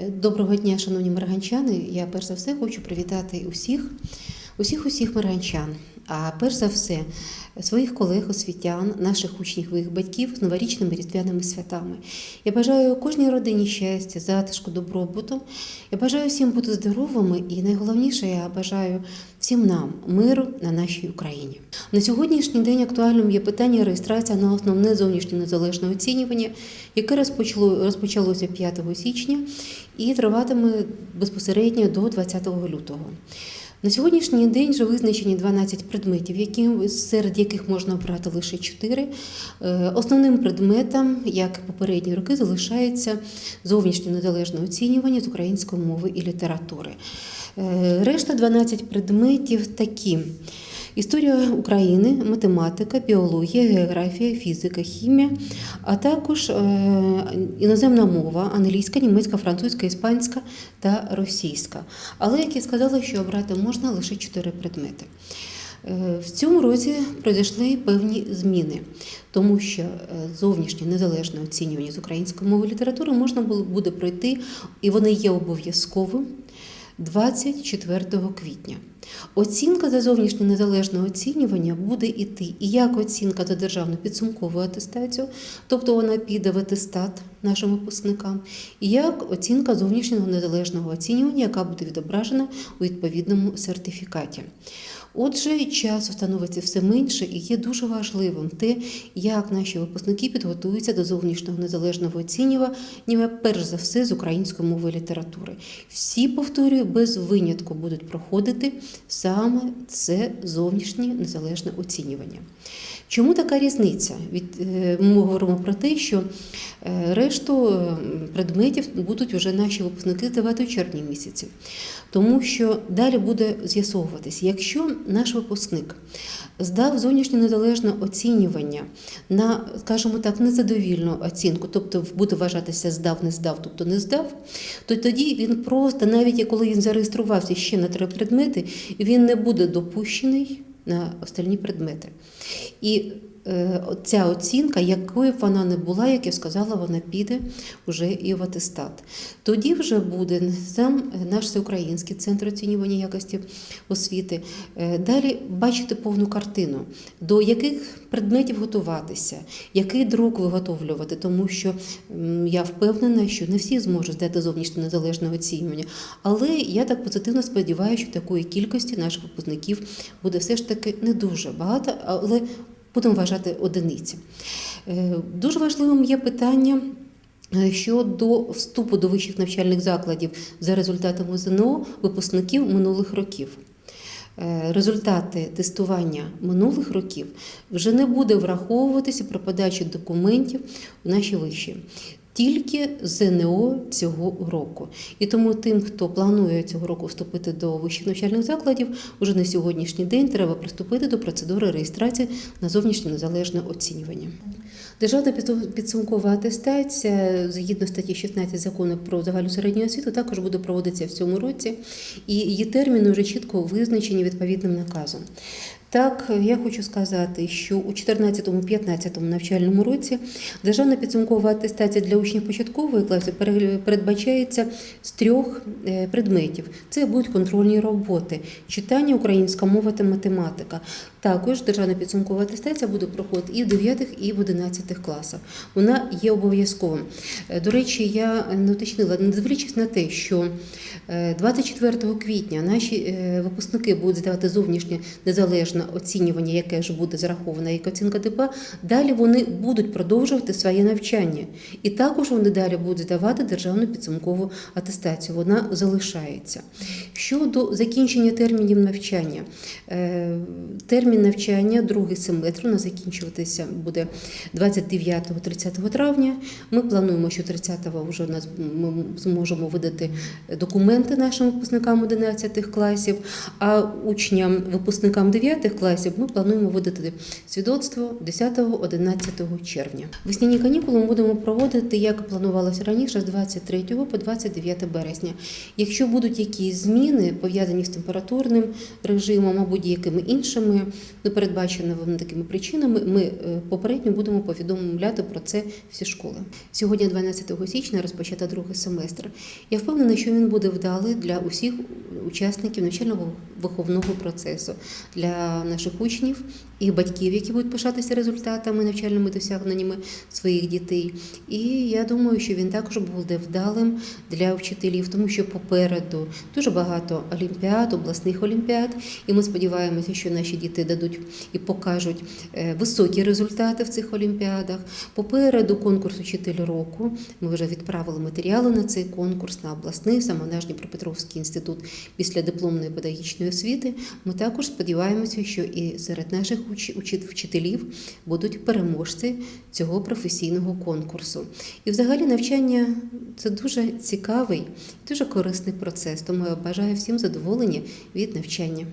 Доброго дня, шановні марганчани. Я перш за все хочу привітати усіх, усіх, усіх марганчан. А перш за все, своїх колег, освітян, наших учнів, їх батьків з новорічними різдвяними святами. Я бажаю кожній родині щастя, затишку, добробуту. Я бажаю всім бути здоровими і найголовніше, я бажаю всім нам миру на нашій Україні. На сьогоднішній день актуальним є питання реєстрації на основне зовнішнє незалежне оцінювання, яке розпочало, розпочалося 5 січня і триватиме безпосередньо до 20 лютого. На сьогоднішній день вже визначені 12 предметів, які, серед яких можна обрати лише 4. Е, Основним предметом, як попередні роки, залишається зовнішнє незалежне оцінювання з української мови і літератури. Е, Решта 12 предметів такі. Історія України, математика, біологія, географія, фізика, хімія, а також е, іноземна мова англійська, німецька, французька, іспанська та російська. Але, як я сказала, що обрати можна лише чотири предмети. Е, В цьому році пройшли певні зміни, тому що е, зовнішнє незалежне оцінювання з української мови літератури можна буде пройти, і воно є обов'язковим 24 квітня. Оцінка за зовнішнє незалежне оцінювання буде йти і як оцінка за державну підсумкову атестацію, тобто вона піде в атестат нашим випускникам, і як оцінка зовнішнього незалежного оцінювання, яка буде відображена у відповідному сертифікаті. Отже, часу становиться все менше і є дуже важливим те, як наші випускники підготуються до зовнішнього незалежного оцінювання, перш за все з української мови літератури. Всі, повторюю, без винятку будуть проходити саме це зовнішнє незалежне оцінювання. Чому така різниця? Від, е, Ми говоримо про те, що е, решту е, предметів будуть вже наші випускники здавати у червні місяці. Тому що далі буде з'ясовуватись, якщо наш випускник здав зовнішнє незалежне оцінювання на, скажімо так, незадовільну оцінку, тобто буде вважатися здав, не здав, тобто не здав, то тоді він просто, навіть коли він зареєструвався ще на три предмети, він не буде допущений на остальні предмети. І ця оцінка, якою б вона не була, як я сказала, вона піде вже і в атестат. Тоді вже буде сам наш всеукраїнський центр оцінювання якості освіти. е, Далі бачити повну картину, до яких предметів готуватися, який друк виготовлювати, тому що я впевнена, що не всі зможуть здати зовнішнє незалежне оцінювання. Але я так позитивно сподіваюся, що такої кількості наших випускників буде все ж таки не дуже багато, але будемо вважати одиниці. Е, Дуже важливим є питання. е, Щодо вступу до вищих навчальних закладів за результатами ЗНО випускників минулих років. Е, Результати тестування минулих років вже не буде враховуватися при подачі документів в наші виші. Тільки ЗНО цього року. І тому тим, хто планує цього року вступити до вищих навчальних закладів, уже на сьогоднішній день треба приступити до процедури реєстрації на зовнішнє незалежне оцінювання. Державна підсумкова атестація згідно статті 16 закону про загальну середню освіту також буде проводитися в цьому році, і її терміни вже чітко визначені відповідним наказом. Так, я хочу сказати, що у 14-15 навчальному році державна підсумкова атестація для учнів початкової класи передбачається з трьох е, предметів. Це будуть контрольні роботи, читання, українська мова та математика. Також державна підсумкова атестація буде проходити і в 9 і в 11 класах. Вона є обов'язковим. Е, До речі, я не уточнила, не дивлячись на те, що е, 24 квітня наші е, випускники будуть здавати зовнішнє оцінювання, яке ж буде зараховане як оцінка ДПА, далі вони будуть продовжувати своє навчання. І також вони далі будуть здавати державну підсумкову атестацію. Вона залишається. Щодо закінчення термінів навчання, е, термін навчання, другий семестр, у нас закінчуватися буде 29-30 травня. Ми плануємо, що 30-го вже у нас ми зможемо видати документи нашим випускникам 11 класів, а учням, випускникам 9 класів ми плануємо видати свідоцтво 10-11 червня. Весняні канікули ми будемо проводити, як планувалося раніше, з 23 по 29 березня. Якщо будуть якісь зміни пов'язані з температурним режимом або будь-якими іншими непередбаченими такими причинами, ми е, попередньо будемо повідомляти про це всі школи. Сьогодні, 12 січня, розпочато другий семестр. Я впевнена, що він буде вдалий для усіх учасників навчального виховного процесу, для наших учнів і батьків, які будуть пишатися результатами навчальними досягненнями своїх дітей. І я думаю, що він також буде вдалим для вчителів, тому що попереду дуже багато олімпіад, обласних олімпіад, і ми сподіваємося, що наші діти дадуть і покажуть е, високі результати в цих олімпіадах. Попереду конкурс учитель року. Ми вже відправили матеріали на цей конкурс на обласний, саме наш Дніпропетровський інститут після дипломної педагогічної освіти. Ми також сподіваємося, що і серед наших вчителів будуть переможці цього професійного конкурсу. І взагалі навчання це дуже цікавий, дуже корисний процес. Тому я бажаю всім задоволення від навчання.